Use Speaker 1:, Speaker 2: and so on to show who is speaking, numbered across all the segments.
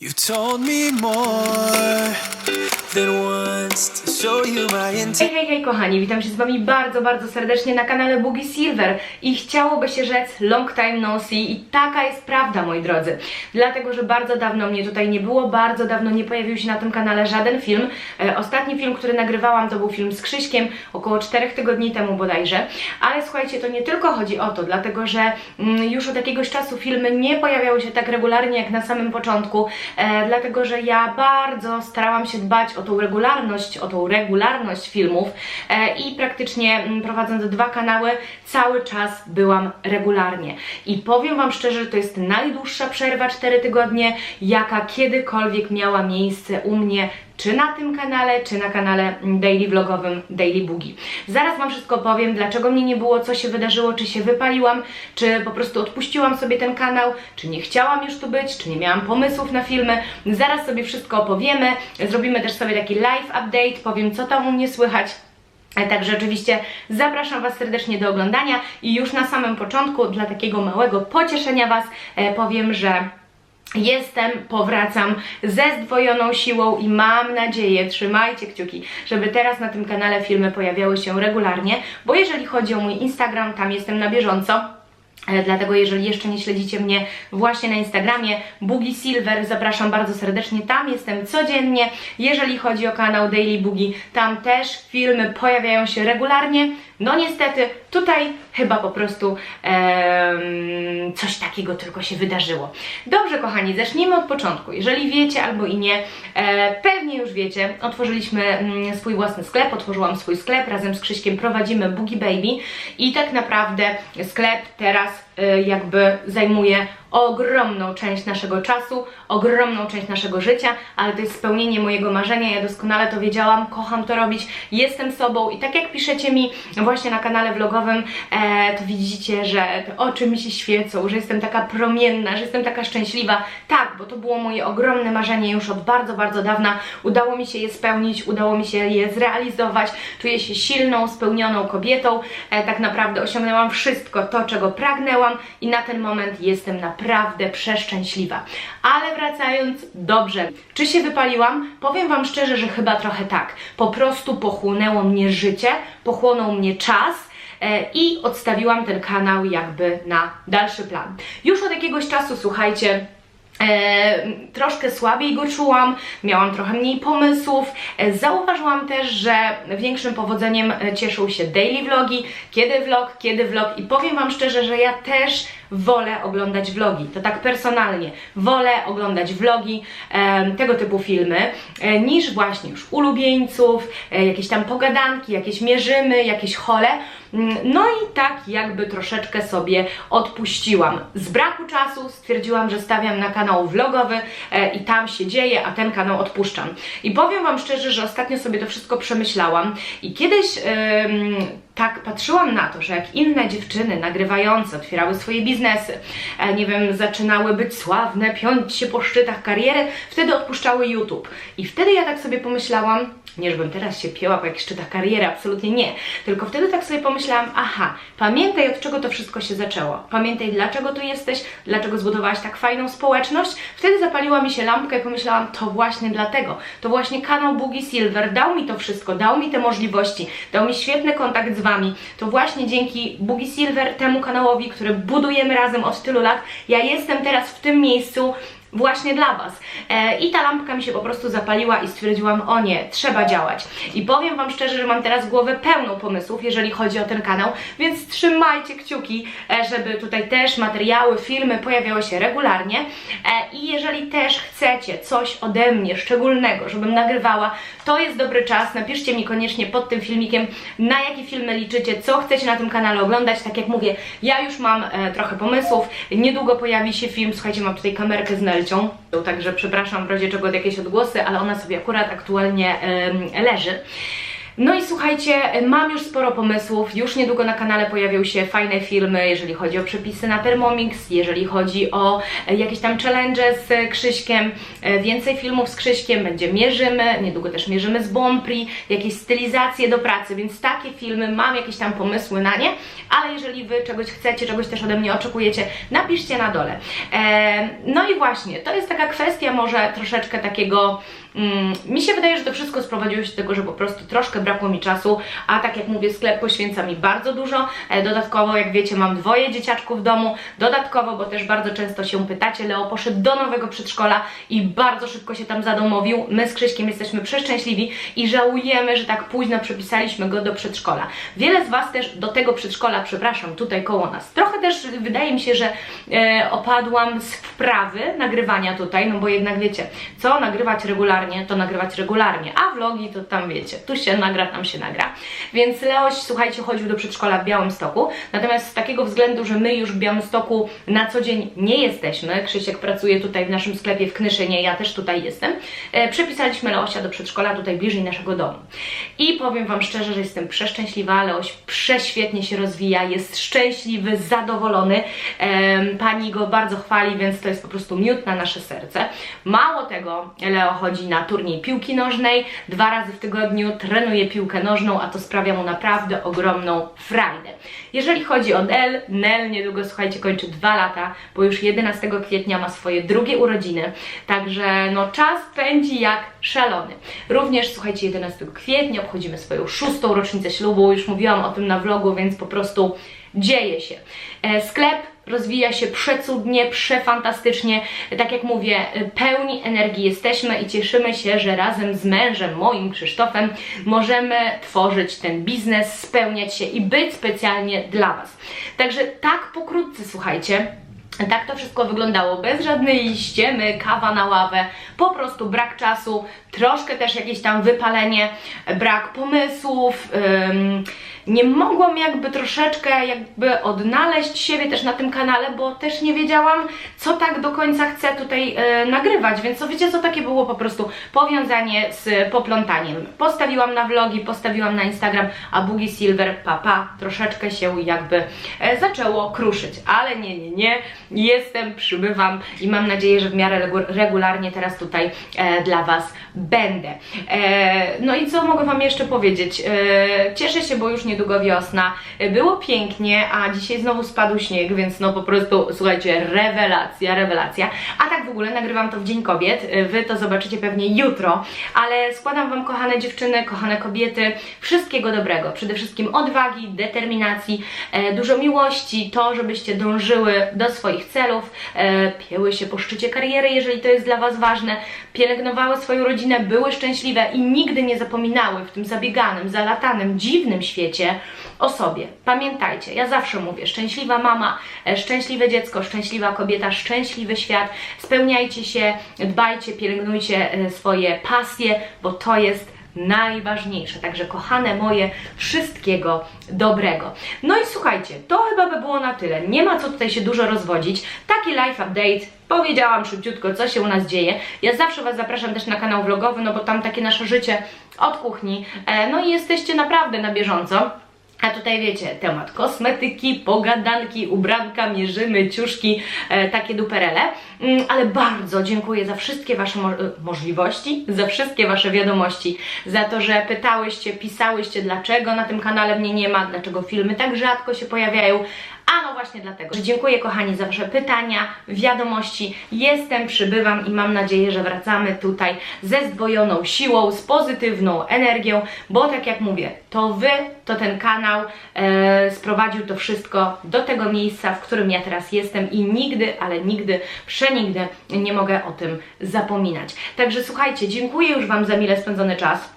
Speaker 1: You've told me more than once
Speaker 2: Hej, hej, hej kochani, witam się z wami bardzo, bardzo serdecznie na kanale Boogie Silver. I chciałoby się rzec long time no see. I taka jest prawda moi drodzy, dlatego, że bardzo dawno mnie tutaj nie było, bardzo dawno nie pojawił się na tym kanale żaden film, e, ostatni film, który nagrywałam to był film z Krzyśkiem, około 4 tygodni temu bodajże, ale słuchajcie, to nie tylko chodzi o to, dlatego, że mm, już od jakiegoś czasu filmy nie pojawiały się tak regularnie jak na samym początku, e, dlatego, że ja bardzo starałam się dbać o tą regularność, o tą regularność filmów e, i praktycznie mm, prowadząc dwa kanały cały czas byłam regularnie. I powiem Wam szczerze, że to jest najdłuższa przerwa 4 tygodnie, jaka kiedykolwiek miała miejsce u mnie czy na tym kanale, czy na kanale daily vlogowym Daily Boogie. Zaraz Wam wszystko powiem, dlaczego mnie nie było, co się wydarzyło, czy się wypaliłam, czy po prostu odpuściłam sobie ten kanał, czy nie chciałam już tu być, czy nie miałam pomysłów na filmy. Zaraz sobie wszystko opowiemy, zrobimy też sobie taki live update, powiem co tam u mnie słychać. Także oczywiście zapraszam Was serdecznie do oglądania i już na samym początku dla takiego małego pocieszenia Was e, powiem, że Jestem, powracam ze zdwojoną siłą i mam nadzieję, trzymajcie kciuki, żeby teraz na tym kanale filmy pojawiały się regularnie, bo jeżeli chodzi o mój Instagram, tam jestem na bieżąco. E, Dlatego jeżeli jeszcze nie śledzicie mnie właśnie na Instagramie Boogie Silver, zapraszam bardzo serdecznie, tam jestem codziennie. Jeżeli chodzi o kanał Daily Boogie, tam też filmy pojawiają się regularnie. No niestety, tutaj chyba po prostu em, coś takiego tylko się wydarzyło. Dobrze kochani, zacznijmy od początku. Jeżeli wiecie albo i nie, e, pewnie już wiecie, otworzyliśmy mm, swój własny sklep, otworzyłam swój sklep, razem z Krzyśkiem prowadzimy Boogie Baby i tak naprawdę sklep teraz jakby zajmuje ogromną część naszego czasu, ogromną część naszego życia, ale to jest spełnienie mojego marzenia, ja doskonale to wiedziałam, kocham to robić, jestem sobą i tak jak piszecie mi właśnie na kanale vlogowym, e, to widzicie, że te oczy mi się świecą, że jestem taka promienna, że jestem taka szczęśliwa. Tak, bo to było moje ogromne marzenie już od bardzo, bardzo dawna. Udało mi się je spełnić, udało mi się je zrealizować. Czuję się silną, spełnioną kobietą. E, tak naprawdę osiągnęłam wszystko to, czego pragnęłam i na ten moment jestem naprawdę przeszczęśliwa. Ale wracając dobrze, czy się wypaliłam? Powiem Wam szczerze, że chyba trochę tak. Po prostu pochłonęło mnie życie, pochłonął mnie czas e, i odstawiłam ten kanał jakby na dalszy plan. Już od jakiegoś czasu, słuchajcie, E, troszkę słabiej go czułam, miałam trochę mniej pomysłów. E, zauważyłam też, że większym powodzeniem e, cieszą się daily vlogi, kiedy vlog, kiedy vlog i powiem Wam szczerze, że ja też wolę oglądać vlogi, to tak personalnie, wolę oglądać vlogi, tego typu filmy, e, niż właśnie już ulubieńców, e, jakieś tam pogadanki, jakieś mierzymy, jakieś hole. Mm, No i tak jakby troszeczkę sobie odpuściłam. Z braku czasu stwierdziłam, że stawiam na kanał vlogowy e, i tam się dzieje, a ten kanał odpuszczam. I powiem Wam szczerze, że ostatnio sobie to wszystko przemyślałam i kiedyś tak patrzyłam na to, że jak inne dziewczyny nagrywające otwierały swoje biznesy, e, nie wiem, zaczynały być sławne, piąć się po szczytach kariery, wtedy odpuszczały YouTube. I wtedy ja tak sobie pomyślałam, nie żebym teraz się pięła po jakichś szczytach kariery, absolutnie nie, tylko wtedy tak sobie pomyślałam, aha, pamiętaj od czego to wszystko się zaczęło, pamiętaj dlaczego tu jesteś, dlaczego zbudowałaś tak fajną społeczność. Wtedy zapaliła mi się lampka i pomyślałam, to właśnie dlatego, to właśnie kanał Boogie Silver dał mi to wszystko, dał mi te możliwości, dał mi świetny kontakt z Wami. To właśnie dzięki Boogie Silver, temu kanałowi, który budujemy razem od tylu lat, ja jestem teraz w tym miejscu, właśnie dla Was. E, I ta lampka mi się po prostu zapaliła i stwierdziłam, o nie, trzeba działać. I powiem Wam szczerze, że mam teraz głowę pełną pomysłów, jeżeli chodzi o ten kanał, więc trzymajcie kciuki, e, żeby tutaj też materiały, filmy pojawiały się regularnie. E, I jeżeli też chcecie coś ode mnie szczególnego, żebym nagrywała, to jest dobry czas. Napiszcie mi koniecznie pod tym filmikiem, na jakie filmy liczycie, co chcecie na tym kanale oglądać. Tak jak mówię, ja już mam e, trochę pomysłów. Niedługo pojawi się film, słuchajcie, mam tutaj kamerkę z Także przepraszam w razie czego od jakieś odgłosy, ale ona sobie akurat aktualnie leży. No i słuchajcie, mam już sporo pomysłów. Już niedługo na kanale pojawią się fajne filmy, jeżeli chodzi o przepisy na Thermomix, jeżeli chodzi o e, jakieś tam challenge z Krzyśkiem, e, więcej filmów z Krzyśkiem, będzie mierzymy, niedługo też mierzymy z Bompri, jakieś stylizacje do pracy, więc takie filmy, mam jakieś tam pomysły na nie, ale jeżeli Wy czegoś chcecie, czegoś też ode mnie oczekujecie, napiszcie na dole. E, no i właśnie, to jest taka kwestia może troszeczkę takiego Mm, mi się wydaje, że to wszystko sprowadziło się do tego, że po prostu troszkę brakło mi czasu, a tak jak mówię, sklep poświęca mi bardzo dużo. E, Dodatkowo, jak wiecie, mam dwoje dzieciaczków w domu. Dodatkowo, bo też bardzo często się pytacie, Leo poszedł do nowego przedszkola i bardzo szybko się tam zadomowił. My z Krzyśkiem jesteśmy przeszczęśliwi i żałujemy, że tak późno przepisaliśmy go do przedszkola. Wiele z Was też do tego przedszkola, przepraszam, tutaj koło nas. Trochę też wydaje mi się, że e, opadłam z wprawy nagrywania tutaj, no bo jednak wiecie, co nagrywać regularnie to nagrywać regularnie, a vlogi to tam wiecie, tu się nagra, tam się nagra. Więc Leoś, słuchajcie, chodził do przedszkola w Białymstoku, natomiast z takiego względu, że my już w Białymstoku na co dzień nie jesteśmy, Krzysiek pracuje tutaj w naszym sklepie w Knyszynie, ja też tutaj jestem, e, przepisaliśmy Leosia do przedszkola tutaj bliżej naszego domu. I powiem Wam szczerze, że jestem przeszczęśliwa, Leoś prześwietnie się rozwija, jest szczęśliwy, zadowolony, pani go bardzo chwali, więc to jest po prostu miód na nasze serce. Mało tego, Leo chodzi na turniej piłki nożnej, dwa razy w tygodniu trenuje piłkę nożną, a to sprawia mu naprawdę ogromną frajdę. Jeżeli chodzi o Nel, Nel niedługo, słuchajcie, kończy dwa lata, bo już 11 kwietnia ma swoje drugie urodziny, także no czas pędzi jak szalony. Również, słuchajcie, 11 kwietnia obchodzimy swoją szóstą rocznicę ślubu, już mówiłam o tym na vlogu, więc po prostu dzieje się. E, Sklep rozwija się przecudnie, przefantastycznie. Tak jak mówię, pełni energii jesteśmy i cieszymy się, że razem z mężem moim, Krzysztofem, możemy tworzyć ten biznes, spełniać się i być specjalnie dla Was. Także tak pokrótce, słuchajcie. Tak to wszystko wyglądało, bez żadnej ściemy, kawa na ławę, po prostu brak czasu, troszkę też jakieś tam wypalenie, brak pomysłów. ym, nie mogłam jakby troszeczkę jakby odnaleźć siebie też na tym kanale, bo też nie wiedziałam, co tak do końca chcę tutaj e, nagrywać, więc to wiecie co, takie było po prostu powiązanie z poplątaniem. Postawiłam na vlogi, postawiłam na Instagram, a Boogie Silver, papa, troszeczkę się jakby e, zaczęło kruszyć, ale nie, nie, nie, jestem, przybywam i mam nadzieję, że w miarę regu- regularnie teraz tutaj e, dla Was będę. E, no i co mogę Wam jeszcze powiedzieć? E, cieszę się, bo już niedługo wiosna. Było pięknie, a dzisiaj znowu spadł śnieg, więc no po prostu, słuchajcie, rewelacja, rewelacja. A tak w ogóle nagrywam to w Dzień Kobiet. Wy to zobaczycie pewnie jutro, ale składam Wam, kochane dziewczyny, kochane kobiety, wszystkiego dobrego. Przede wszystkim odwagi, determinacji, e, dużo miłości, to, żebyście dążyły do swoich celów, e, pieły się po szczycie kariery, jeżeli to jest dla Was ważne, pielęgnowały swoją rodzinę, były szczęśliwe i nigdy nie zapominały w tym zabieganym, zalatanym, dziwnym świecie o sobie. Pamiętajcie, ja zawsze mówię, szczęśliwa mama, e, szczęśliwe dziecko, szczęśliwa kobieta, szczęśliwy świat. Spełniajcie się, dbajcie, pielęgnujcie e, swoje pasje, bo to jest najważniejsze. Także kochane moje, wszystkiego dobrego. No i słuchajcie, to chyba by było na tyle. Nie ma co tutaj się dużo rozwodzić. Taki live update. Powiedziałam szybciutko, co się u nas dzieje. Ja zawsze Was zapraszam też na kanał vlogowy, no bo tam takie nasze życie od kuchni. E, no i jesteście naprawdę na bieżąco. A tutaj wiecie, temat kosmetyki, pogadanki, ubranka, mierzymy, ciuszki, e, takie duperele. Mm, ale bardzo dziękuję za wszystkie Wasze mo- e, możliwości, za wszystkie Wasze wiadomości, za to, że pytałyście, pisałyście, dlaczego na tym kanale mnie nie ma, dlaczego filmy tak rzadko się pojawiają. A no właśnie dlatego, że dziękuję kochani za Wasze pytania, wiadomości. Jestem, przybywam i mam nadzieję, że wracamy tutaj ze zdwojoną siłą, z pozytywną energią, bo tak jak mówię, to Wy, to ten kanał e, sprowadził to wszystko do tego miejsca, w którym ja teraz jestem i nigdy, ale nigdy, przenigdy nie mogę o tym zapominać. Także słuchajcie, dziękuję już Wam za mile spędzony czas.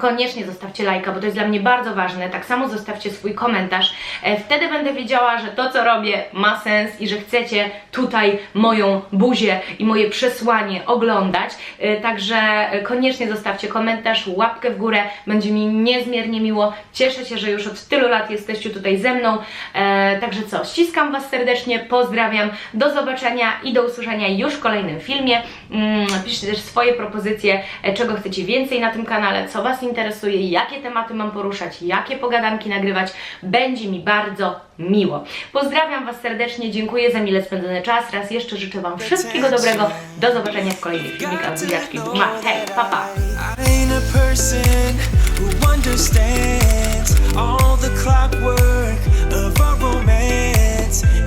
Speaker 2: Koniecznie zostawcie lajka, bo to jest dla mnie bardzo ważne. Tak samo zostawcie swój komentarz. E, Wtedy będę wiedziała, że to, co robię, ma sens i że chcecie tutaj moją buzię i moje przesłanie oglądać. E, Także e, koniecznie zostawcie komentarz, łapkę w górę. Będzie mi niezmiernie miło. Cieszę się, że już od tylu lat jesteście tutaj ze mną. Także co, ściskam Was serdecznie, pozdrawiam. Do zobaczenia i do usłyszenia już w kolejnym filmie. Mm, Piszcie też swoje propozycje, czego chcecie więcej na tym kanale, co Was interesuje interesuje, jakie tematy mam poruszać, jakie pogadanki nagrywać. Będzie mi bardzo miło. Pozdrawiam Was serdecznie, dziękuję za mile spędzony czas. Raz jeszcze życzę Wam wszystkiego dobrego. Do zobaczenia w kolejnych filmikach. Buziaczki, ma, hej, pa, pa.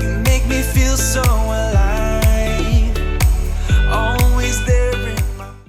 Speaker 1: You make me feel so alive. Always there